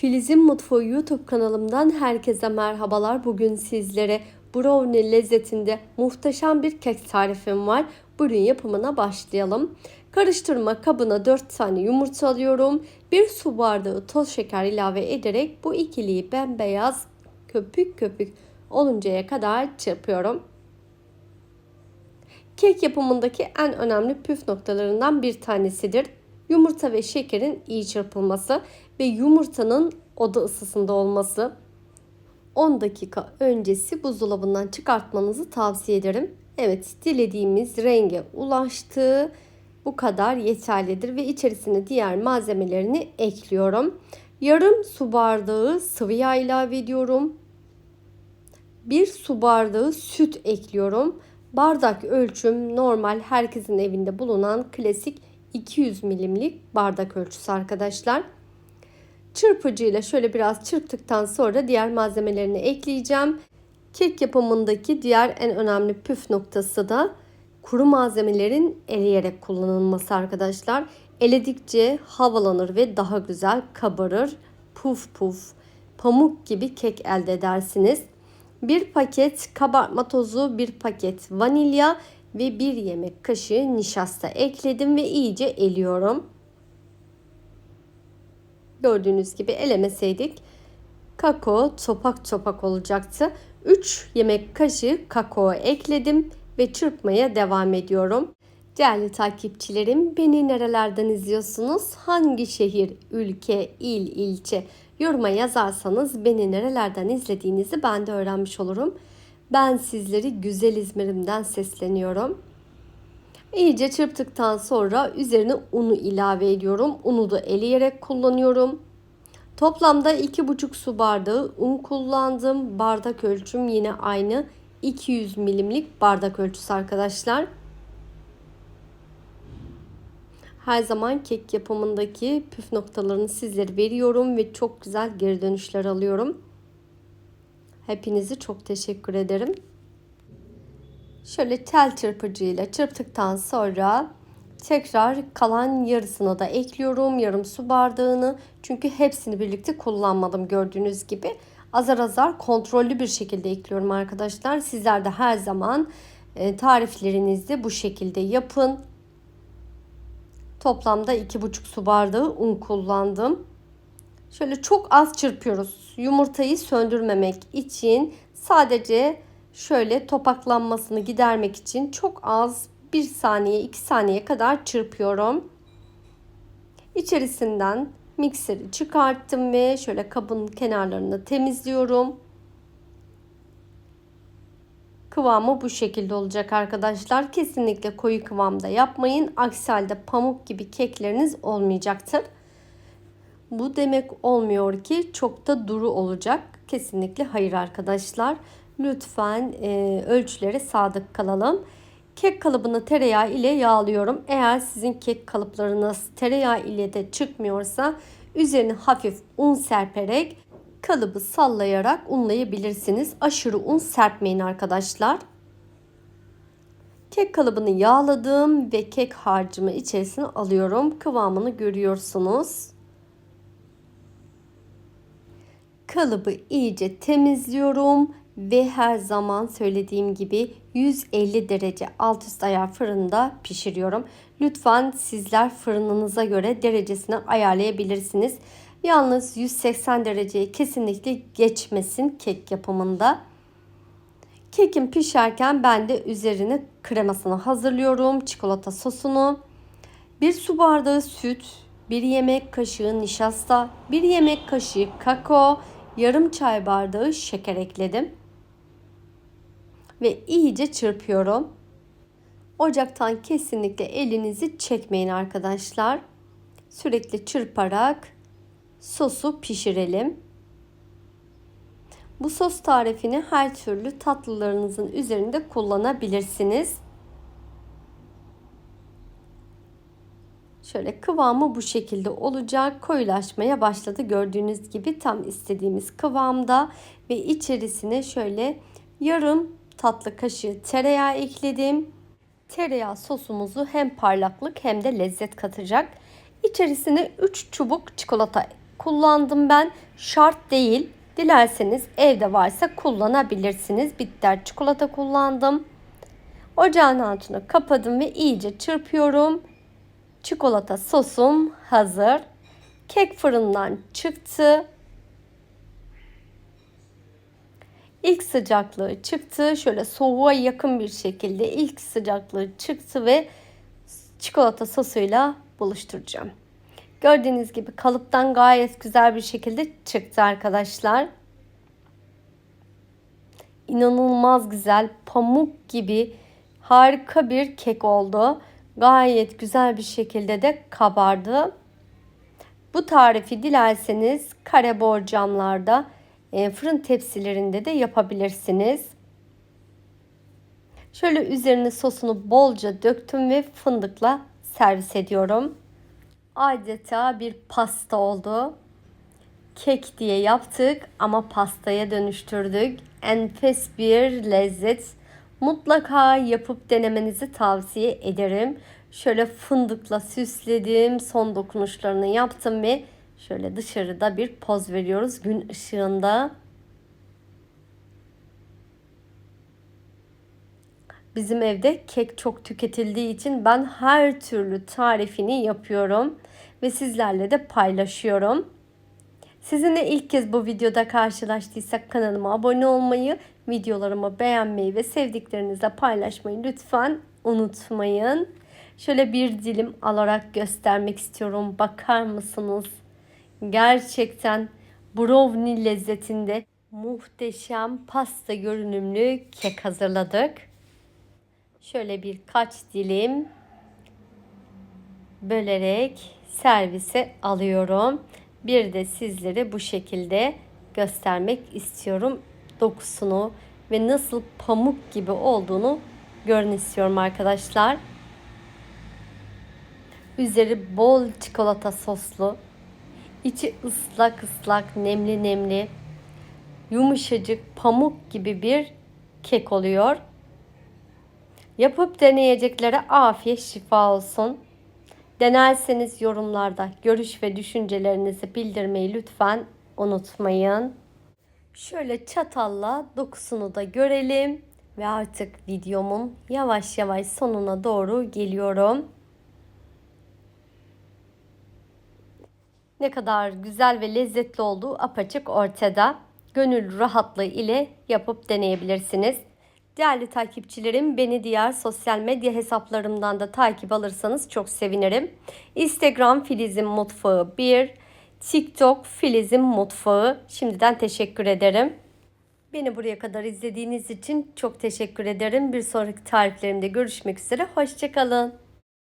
Filiz'in Mutfağı YouTube kanalımdan herkese merhabalar. Bugün sizlere brownie lezzetinde muhteşem bir kek tarifim var. Bugün yapımına başlayalım. Karıştırma kabına 4 tane yumurta alıyorum. 1 su bardağı toz şeker ilave ederek bu ikiliyi bembeyaz köpük köpük oluncaya kadar çırpıyorum. Kek yapımındaki en önemli püf noktalarından bir tanesidir. Yumurta ve şekerin iyi çırpılması ve yumurtanın oda ısısında olması. 10 dakika öncesi buzdolabından çıkartmanızı tavsiye ederim. Evet dilediğimiz renge ulaştı. Bu kadar yeterlidir ve içerisine diğer malzemelerini ekliyorum. Yarım su bardağı sıvı yağ ilave ediyorum. Bir su bardağı süt ekliyorum. Bardak ölçüm normal herkesin evinde bulunan klasik 200 milimlik bardak ölçüsü arkadaşlar. Çırpıcıyla şöyle biraz çırptıktan sonra diğer malzemelerini ekleyeceğim. Kek yapımındaki diğer en önemli püf noktası da kuru malzemelerin eleyerek kullanılması arkadaşlar. Eledikçe havalanır ve daha güzel kabarır. Puf puf pamuk gibi kek elde edersiniz. Bir paket kabartma tozu, bir paket vanilya ve bir yemek kaşığı nişasta ekledim ve iyice eliyorum. Gördüğünüz gibi elemeseydik kakao topak topak olacaktı. 3 yemek kaşığı kakao ekledim ve çırpmaya devam ediyorum. Değerli takipçilerim beni nerelerden izliyorsunuz? Hangi şehir, ülke, il, ilçe yoruma yazarsanız beni nerelerden izlediğinizi ben de öğrenmiş olurum. Ben sizleri güzel İzmir'imden sesleniyorum. İyice çırptıktan sonra üzerine unu ilave ediyorum. Unu da eleyerek kullanıyorum. Toplamda 2,5 su bardağı un kullandım. Bardak ölçüm yine aynı. 200 milimlik bardak ölçüsü arkadaşlar. Her zaman kek yapımındaki püf noktalarını sizlere veriyorum ve çok güzel geri dönüşler alıyorum. Hepinizi çok teşekkür ederim. Şöyle tel çırpıcıyla çırptıktan sonra tekrar kalan yarısını da ekliyorum. Yarım su bardağını. Çünkü hepsini birlikte kullanmadım gördüğünüz gibi. Azar azar kontrollü bir şekilde ekliyorum arkadaşlar. Sizler de her zaman e, tariflerinizi bu şekilde yapın. Toplamda 2,5 su bardağı un kullandım. Şöyle çok az çırpıyoruz. Yumurtayı söndürmemek için sadece şöyle topaklanmasını gidermek için çok az 1 saniye 2 saniye kadar çırpıyorum. İçerisinden mikseri çıkarttım ve şöyle kabın kenarlarını temizliyorum. Kıvamı bu şekilde olacak arkadaşlar. Kesinlikle koyu kıvamda yapmayın. Aksi halde pamuk gibi kekleriniz olmayacaktır. Bu demek olmuyor ki çok da duru olacak. Kesinlikle hayır arkadaşlar. Lütfen e, ölçülere sadık kalalım. Kek kalıbını tereyağı ile yağlıyorum. Eğer sizin kek kalıplarınız tereyağı ile de çıkmıyorsa üzerine hafif un serperek kalıbı sallayarak unlayabilirsiniz. Aşırı un serpmeyin arkadaşlar. Kek kalıbını yağladım ve kek harcımı içerisine alıyorum. Kıvamını görüyorsunuz. Kalıbı iyice temizliyorum ve her zaman söylediğim gibi 150 derece alt üst ayar fırında pişiriyorum. Lütfen sizler fırınınıza göre derecesini ayarlayabilirsiniz. Yalnız 180 dereceyi kesinlikle geçmesin kek yapımında. Kekim pişerken ben de üzerine kremasını hazırlıyorum. Çikolata sosunu. Bir su bardağı süt, bir yemek kaşığı nişasta, bir yemek kaşığı kakao, yarım çay bardağı şeker ekledim. Ve iyice çırpıyorum. Ocaktan kesinlikle elinizi çekmeyin arkadaşlar. Sürekli çırparak sosu pişirelim. Bu sos tarifini her türlü tatlılarınızın üzerinde kullanabilirsiniz. Şöyle kıvamı bu şekilde olacak. Koyulaşmaya başladı. Gördüğünüz gibi tam istediğimiz kıvamda ve içerisine şöyle yarım tatlı kaşığı tereyağı ekledim. Tereyağı sosumuzu hem parlaklık hem de lezzet katacak. İçerisine 3 çubuk çikolata kullandım ben. Şart değil. Dilerseniz evde varsa kullanabilirsiniz. Bitter çikolata kullandım. Ocağın altını kapadım ve iyice çırpıyorum. Çikolata sosum hazır. Kek fırından çıktı. İlk sıcaklığı çıktı. Şöyle soğuğa yakın bir şekilde ilk sıcaklığı çıktı ve çikolata sosuyla buluşturacağım. Gördüğünüz gibi kalıptan gayet güzel bir şekilde çıktı arkadaşlar. İnanılmaz güzel pamuk gibi harika bir kek oldu. Gayet güzel bir şekilde de kabardı. Bu tarifi dilerseniz kare borcamlarda fırın tepsilerinde de yapabilirsiniz. Şöyle üzerine sosunu bolca döktüm ve fındıkla servis ediyorum. Adeta bir pasta oldu. Kek diye yaptık ama pastaya dönüştürdük. Enfes bir lezzet. Mutlaka yapıp denemenizi tavsiye ederim. Şöyle fındıkla süsledim. Son dokunuşlarını yaptım ve şöyle dışarıda bir poz veriyoruz gün ışığında. Bizim evde kek çok tüketildiği için ben her türlü tarifini yapıyorum ve sizlerle de paylaşıyorum. Sizinle ilk kez bu videoda karşılaştıysak kanalıma abone olmayı, videolarımı beğenmeyi ve sevdiklerinizle paylaşmayı lütfen unutmayın. Şöyle bir dilim alarak göstermek istiyorum. Bakar mısınız? Gerçekten brownie lezzetinde muhteşem pasta görünümlü kek hazırladık. Şöyle birkaç dilim bölerek servise alıyorum. Bir de sizlere bu şekilde göstermek istiyorum dokusunu ve nasıl pamuk gibi olduğunu görün istiyorum arkadaşlar. Üzeri bol çikolata soslu. İçi ıslak ıslak, nemli nemli. Yumuşacık pamuk gibi bir kek oluyor. Yapıp deneyeceklere afiyet şifa olsun. Denerseniz yorumlarda görüş ve düşüncelerinizi bildirmeyi lütfen unutmayın. Şöyle çatalla dokusunu da görelim ve artık videomun yavaş yavaş sonuna doğru geliyorum. Ne kadar güzel ve lezzetli olduğu apaçık ortada. Gönül rahatlığı ile yapıp deneyebilirsiniz. Değerli takipçilerim beni diğer sosyal medya hesaplarımdan da takip alırsanız çok sevinirim. Instagram Filiz'in Mutfağı 1, TikTok Filiz'in Mutfağı. Şimdiden teşekkür ederim. Beni buraya kadar izlediğiniz için çok teşekkür ederim. Bir sonraki tariflerimde görüşmek üzere. Hoşçakalın.